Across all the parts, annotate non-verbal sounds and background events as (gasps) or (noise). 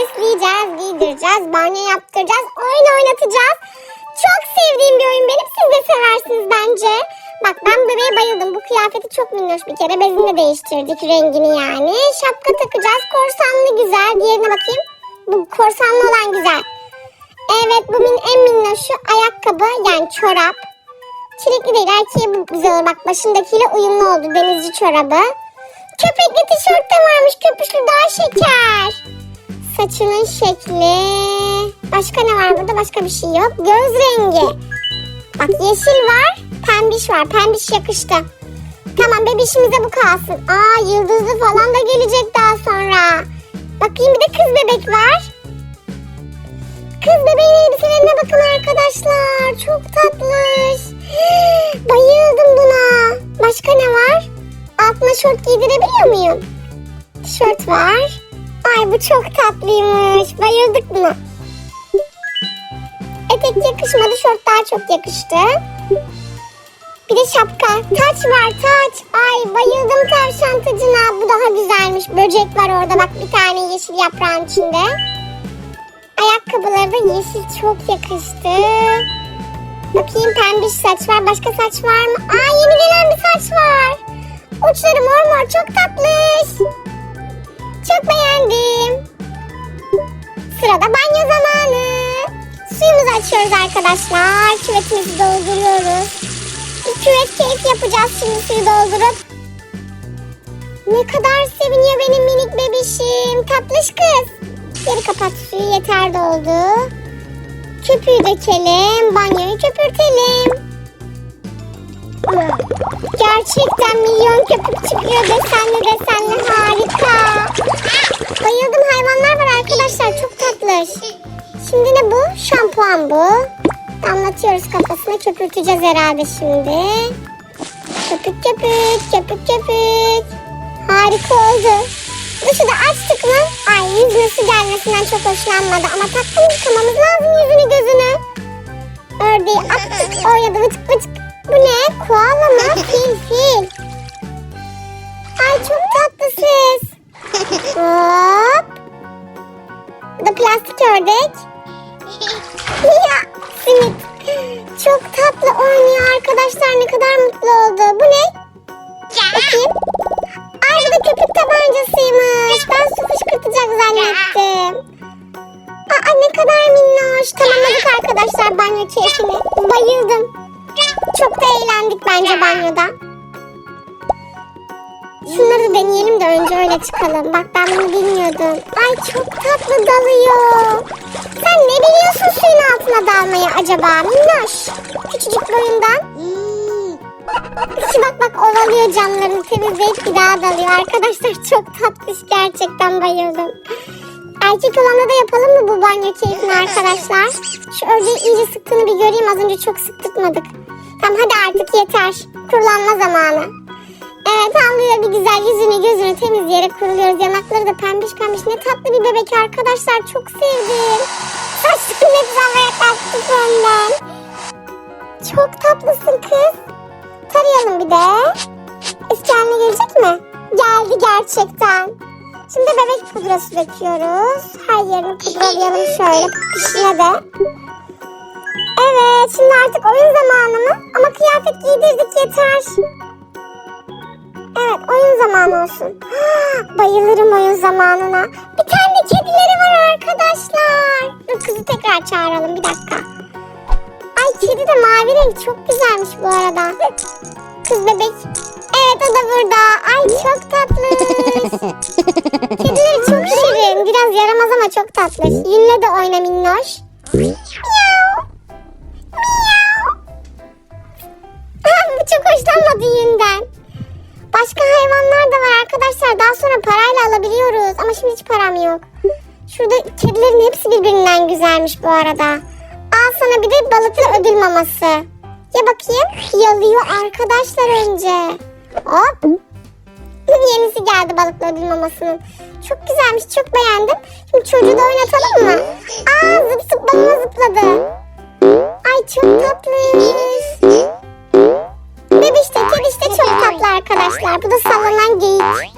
besleyeceğiz, giydireceğiz, banyo yaptıracağız, oyun oynatacağız. Çok sevdiğim bir oyun benim. Siz de seversiniz bence. Bak ben bebeğe bayıldım. Bu kıyafeti çok minnoş bir kere. Bezini de değiştirdik rengini yani. Şapka takacağız. Korsanlı güzel. Diğerine bakayım. Bu korsanlı olan güzel. Evet bu min en minnoşu ayakkabı yani çorap. Çilekli değil erkeğe bu güzel olur. Bak başındakiyle uyumlu oldu denizci çorabı. Köpekli tişört de varmış. Köpüşlü daha şeker. Saçının şekli. Başka ne var burada? Başka bir şey yok. Göz rengi. Bak yeşil var. Pembiş var. Pembiş yakıştı. Tamam bebişimize bu kalsın. Aa yıldızlı falan da gelecek daha sonra. Bakayım bir de kız bebek var. Kız bebeğin elbiselerine bakın arkadaşlar. Çok tatlış. (gasps) Bayıldım buna. Başka ne var? Altına şort giydirebiliyor muyum? Tişört var. Ay bu çok tatlıymış. Bayıldık buna. Etek yakışmadı. Şort daha çok yakıştı. Bir de şapka. Taç var taç. Ay bayıldım tavşan tacına. Bu daha güzelmiş. Böcek var orada. Bak bir tane yeşil yaprağın içinde. Ayakkabıları da yeşil çok yakıştı. Bakayım pembiş saç var. Başka saç var mı? Aa yeni gelen bir saç var. Uçları mor mor çok tatlış. Çok beğendim. Sırada banyo zamanı. Suyumuzu açıyoruz arkadaşlar. Küvetimizi dolduruyoruz. Bir küvet keyif yapacağız şimdi suyu doldurup. Ne kadar seviniyor benim minik bebişim. Tatlış kız. Geri kapat suyu yeter doldu. Köpüğü dökelim. Banyoyu köpürtelim. Gerçekten milyon köpük çıkıyor desenli desenli harika. Bayıldım hayvanlar var arkadaşlar çok tatlış. Şimdi ne bu? Şampuan bu. Damlatıyoruz kafasına köpürteceğiz herhalde şimdi. Köpük köpük köpük köpük. Harika oldu. Duşu da açtık mı? Ay yüzüne su gelmesinden çok hoşlanmadı ama tatlım yıkamamız lazım yüzünü gözünü. Ördeği attık oynadı vıtık vıtık. Bu ne? Koala mı? (laughs) Fil fil. Ay çok tatlısız. Hop. Bu da plastik ördek. (laughs) Ya simit. Çok tatlı oynuyor arkadaşlar ne kadar mutlu oldu. Bu ne? Bakayım. Ay bu da köpük tabancasıymış. Ben su fışkırtacak zannettim. Aa ne kadar minnoş. Tamamladık arkadaşlar banyo keyfini. Bayıldım. Çok da eğlendik bence banyoda. Şunları deneyelim de önce öyle çıkalım. Bak ben bunu bilmiyordum. Ay çok tatlı dalıyor. Sen ne biliyorsun suyun altına dalmayı acaba minnoş? Küçücük boyundan. bak bak ovalıyor camlarını temizleyip bir daha dalıyor. Arkadaşlar çok tatlış gerçekten bayıldım. Erkek olanda da yapalım mı bu banyo keyfini arkadaşlar? Şu ördeği iyice sıktığını bir göreyim. Az önce çok sıktırmadık. Tamam hadi artık yeter. Kurulanma zamanı. Evet havluya bir güzel yüzünü gözünü temizleyerek kuruluyoruz. Yanakları da pembiş pembiş. Ne tatlı bir bebek arkadaşlar. Çok sevdim. Saçlarını hep havaya kalktı önden. Çok tatlısın kız. Tarayalım bir de. Haline gelecek mi? Geldi gerçekten. Şimdi bebek pudrası döküyoruz. Her yerini pudralayalım şöyle pişine de. Evet şimdi artık oyun zamanı mı? Ama kıyafet giydirdik yeter. Evet oyun zamanı olsun. (gasps) Bayılırım oyun zamanına. Bir tane de kedileri var arkadaşlar. Dur kızı tekrar çağıralım bir dakika. Ay kedi de mavi renk çok güzelmiş bu arada. Kız bebek. Evet o da burada. Ay çok tatlı. (laughs) Kedileri çok şirin. Biraz yaramaz ama çok tatlı. Yünle de oyna minnoş. Güzelmiş bu arada. Al sana bir de balıklı ödül maması. Ya bakayım. Yalıyor arkadaşlar önce. Hop. Yenisi geldi balıklı ödül mamasının. Çok güzelmiş. Çok beğendim. Şimdi çocuğu da oynatalım mı? Aa zıp zıp balona zıpladı. Ay çok tatlıymış. Bebiş de kediş de çok tatlı arkadaşlar. Bu da sallanan geyik.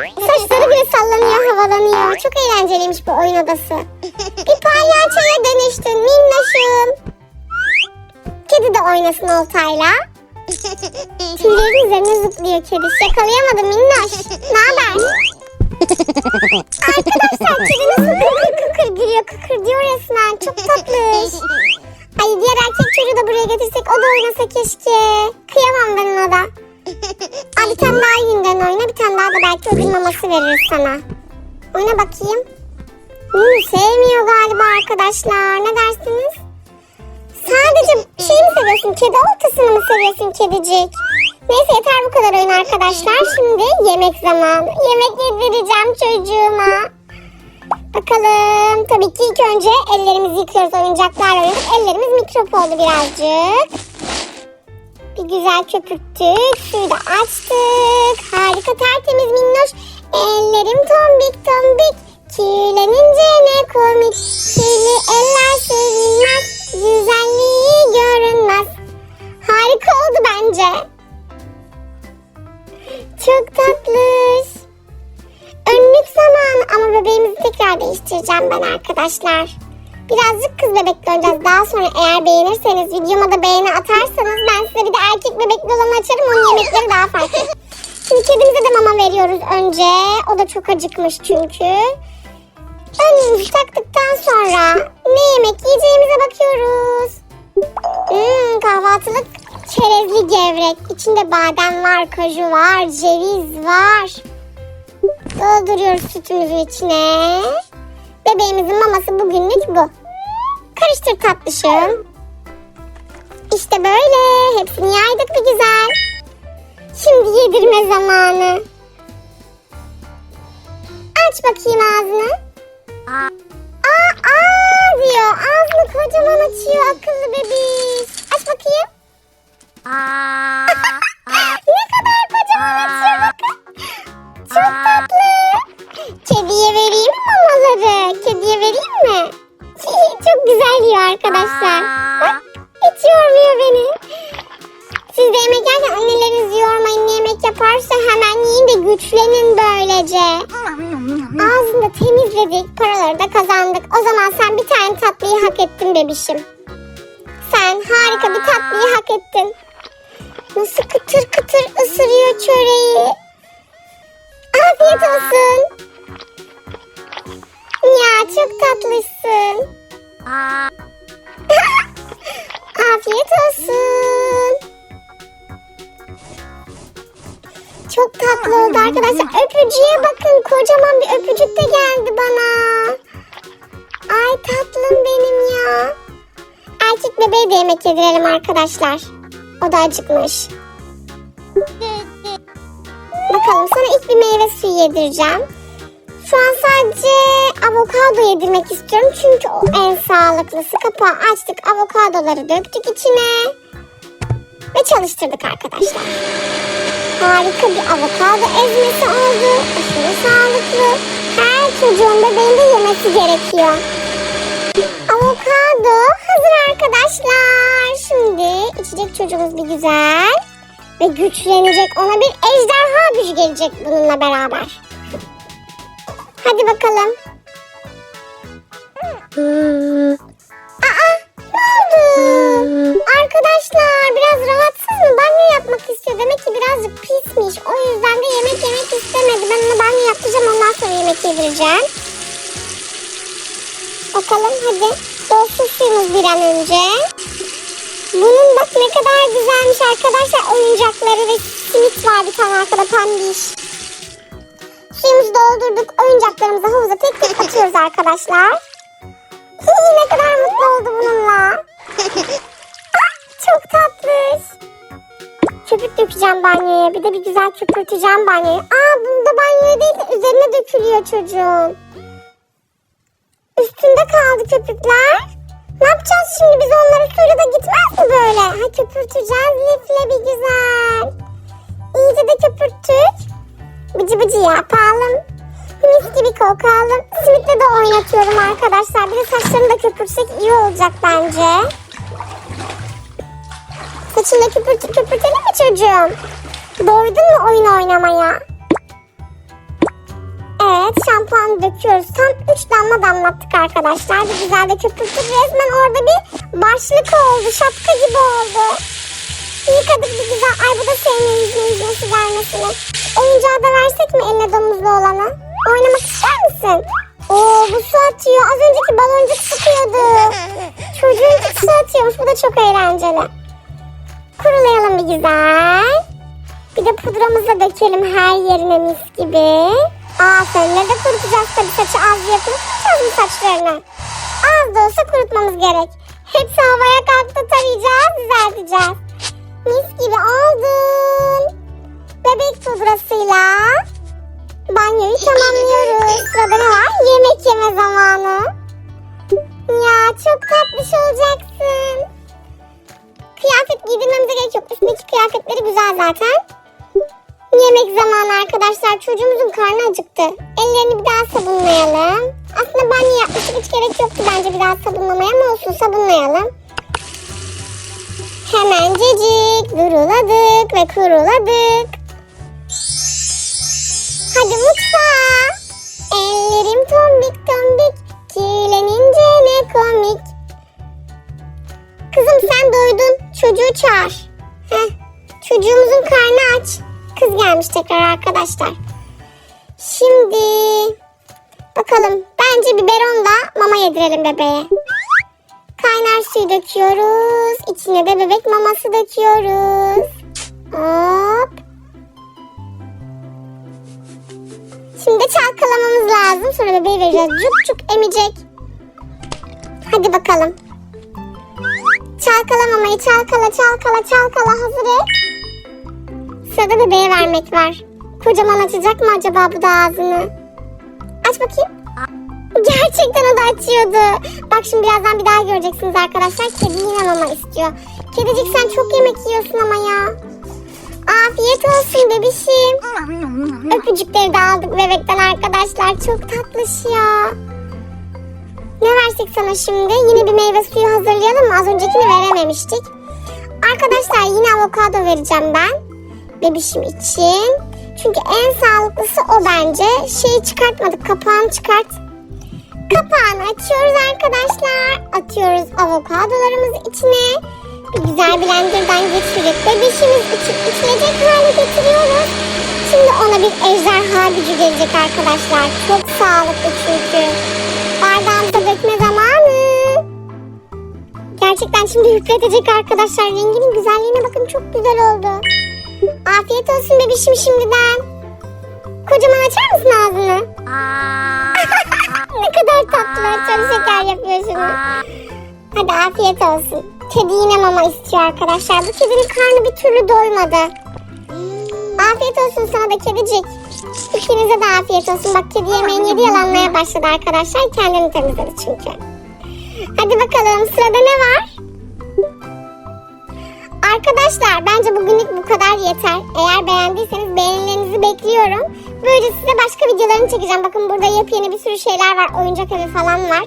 Saçları böyle sallanıyor, havalanıyor. Çok eğlenceliymiş bu oyun odası. Bir palyaçoya dönüştün minnoşum. Kedi de oynasın oltayla. Tüylerin üzerine zıplıyor kedi. Yakalayamadım minnoş. Ne haber? Arkadaşlar kedi nasıl kıkır kıkır gülüyor. Kıkır diyor resmen. Çok tatlış. Ay diğer erkek çocuğu da buraya getirsek o da oynasa keşke. Kıyamam ben ona da. Aa, bir tane daha yeniden oyna. Bir tane daha da belki ödül maması veririz sana. Oyna bakayım. Hmm, sevmiyor galiba arkadaşlar. Ne dersiniz? Sadece şey mi seviyorsun? Kedi ortasını mı seviyorsun kedicik? Neyse yeter bu kadar oyun arkadaşlar. Şimdi yemek zamanı. Yemek yedireceğim çocuğuma. Bakalım. Tabii ki ilk önce ellerimizi yıkıyoruz oyuncaklarla. Ellerimiz mikrop oldu birazcık. Bir güzel köpürttük. Suyu da açtık. Harika tertemiz minnoş. Ellerim tombik tombik. Kirlenince ne komik. Kirli eller sevilmez. Güzelliği görünmez. Harika oldu bence. Çok tatlış. Önlük zamanı ama bebeğimizi tekrar değiştireceğim ben arkadaşlar. Birazcık kız bebek döneceğiz. Daha sonra eğer beğenirseniz videoma da beğeni atarsanız ben size bir de erkek bebekli olanı açarım. Onun yemekleri daha farklı. Şimdi kedimize de mama veriyoruz önce. O da çok acıkmış çünkü. Önlüğümüzü taktıktan sonra ne yemek yiyeceğimize bakıyoruz. Hmm, kahvaltılık çerezli gevrek. İçinde badem var, kaju var, ceviz var. Dolduruyoruz sütümüzün içine. Bebeğimizin maması bugünlük bu. Karıştır tatlışım. İşte böyle. Hepsini yaydık bir güzel. Şimdi yedirme zamanı. Aç bakayım ağzını. Aa, aa diyor. Ağzını kocaman açıyor akıllı bebiş. Aç bakayım. (laughs) ne kadar kocaman açıyor bakın. Çok tatlı. Bebişim. Sen harika bir tatlıyı hak ettin. Nasıl kıtır kıtır ısırıyor çöreği. Afiyet olsun. Ya çok tatlısın. (laughs) Afiyet olsun. Çok tatlı oldu arkadaşlar. Öpücüğe bakın. Kocaman bir öpücük de geldi bana. Ay tatlım benim ya. Erkek bebeğe de yemek yedirelim arkadaşlar. O da acıkmış. Bakalım sana ilk bir meyve suyu yedireceğim. Şu an sadece avokado yedirmek istiyorum. Çünkü o en sağlıklısı. Kapağı açtık. Avokadoları döktük içine. Ve çalıştırdık arkadaşlar. Harika bir avokado ezmesi oldu. Aşırı sağlıklı. Her çocuğun bebeğin de yemesi gerekiyor. Avokado hazır arkadaşlar. Şimdi içecek çocuğumuz bir güzel. Ve güçlenecek. Ona bir ejderha gücü gelecek bununla beraber. Hadi bakalım. Aa, ne oldu? Arkadaşlar biraz rahatsız mı? Banyo yapmak istiyor. Demek ki birazcık pismiş. O yüzden de yemek yemek istemedi. Ben ona banyo yaptıracağım. Ondan sonra yemek yedireceğim. Bakalım hadi. Dolsun suyumuz bir an önce. Bunun bak ne kadar güzelmiş arkadaşlar. Oyuncakları ve simit var bir tane arkada pembiş. Suyumuzu doldurduk. Oyuncaklarımızı havuza tek tek atıyoruz arkadaşlar. Hii, ne kadar mutlu oldu bununla. Çok tatlış. Köpük dökeceğim banyoya. Bir de bir güzel köpürteceğim banyoyu. Aa bunda banyoya değil de üzerine dökülüyor çocuğun. Kaldı köpükler. Ne yapacağız şimdi biz onları suyla da gitmez mi böyle? Ha köpürteceğiz lifle bir güzel. İyice de köpürttük. Bıcı bıcı yapalım. Mis gibi kokalım. Simitle de oynatıyorum arkadaşlar. Bir de saçlarını da köpürtsek iyi olacak bence. Saçını da köpürt köpürtelim mi çocuğum? Doydun mu oyun oynamaya? Şampuanı döküyoruz. Tam 3 damla damlattık arkadaşlar. Bir güzel de köpürttük. Resmen orada bir başlık oldu. Şapka gibi oldu. Yıkadık bir güzel. Ay bu da yüzüne yüzmesi gelmesini. Oyuncağı da versek mi eline domuzlu olanı? Oynamak ister misin? Oo bu su atıyor. Az önceki baloncuk sıkıyordu. (laughs) Çocuğun su atıyormuş. Bu da çok eğlenceli. Kurulayalım bir güzel. Bir de pudramızı dökelim her yerine mis gibi. Aferin. Ne de kurutacağız tabii saçı az diye kurutacağız mı saçlarını? Az da olsa kurutmamız gerek. Hepsi havaya kalktı tarayacağız, düzelteceğiz. Mis gibi oldun. Bebek pudrasıyla banyoyu tamamlıyoruz. Sırada ne var? Yemek yeme zamanı. Ya çok tatlış olacaksın. Kıyafet giydirmemize gerek yok. Üstündeki kıyafetleri güzel zaten. Yemek zamanı arkadaşlar. Çocuğumuzun karnı acıktı. Ellerini bir daha sabunlayalım. Aslında banyo yapmıştık. Hiç gerek yoktu bence bir daha sabunlamaya ama olsun sabunlayalım. Hemencecik duruladık ve kuruladık. Arkadaşlar. Şimdi bakalım. Bence biberon da mama yedirelim bebeğe. Kaynar suyu döküyoruz. İçine de bebek maması döküyoruz. Hop. Şimdi çalkalamamız lazım. Sonra bebeği vereceğiz. Cuk cuk emecek. Hadi bakalım. Çalkalamamayı çalkala çalkala çalkala hazır et. Sırada bebeğe vermek var. Kocaman açacak mı acaba bu da ağzını? Aç bakayım. Gerçekten o da açıyordu. Bak şimdi birazdan bir daha göreceksiniz arkadaşlar. Kedi yine mama istiyor. Kedicik sen çok yemek yiyorsun ama ya. Afiyet olsun bebişim. Öpücükleri de aldık bebekten arkadaşlar. Çok tatlış ya. Ne versek sana şimdi? Yine bir meyve suyu hazırlayalım mı? Az öncekini verememiştik. Arkadaşlar yine avokado vereceğim ben. Bebişim için. Çünkü en sağlıklısı o bence. Şeyi çıkartmadık. Kapağını çıkart. Kapağını açıyoruz arkadaşlar. Atıyoruz avokadolarımızı içine. Bir güzel blenderdan geçirip bebişimiz için içilecek hale getiriyoruz. Şimdi ona bir ejderha gücü gelecek arkadaşlar. Çok sağlıklı çünkü. Bardağımıza dökme zamanı. Gerçekten şimdi hüpletecek arkadaşlar. Renginin güzelliğine bakın çok güzel oldu. Afiyet olsun bebişim şimdiden. Kocaman açar mısın ağzını? (laughs) ne kadar tatlı. Çok şeker yapıyorsunuz. Hadi afiyet olsun. Kedi yine mama istiyor arkadaşlar. Bu kedinin karnı bir türlü doymadı. Afiyet olsun sana da kedicik. İkinize de afiyet olsun. Bak kedi yemeğini yedi yalanmaya başladı arkadaşlar. Kendini temizledi çünkü. Hadi bakalım sırada ne var? Arkadaşlar bence bugünlük bu kadar yeter. Eğer beğendiyseniz beğenilerinizi bekliyorum. Böylece size başka videolarını çekeceğim. Bakın burada yepyeni bir sürü şeyler var. Oyuncak evi falan var.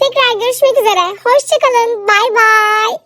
Tekrar görüşmek üzere. Hoşçakalın. Bay bay.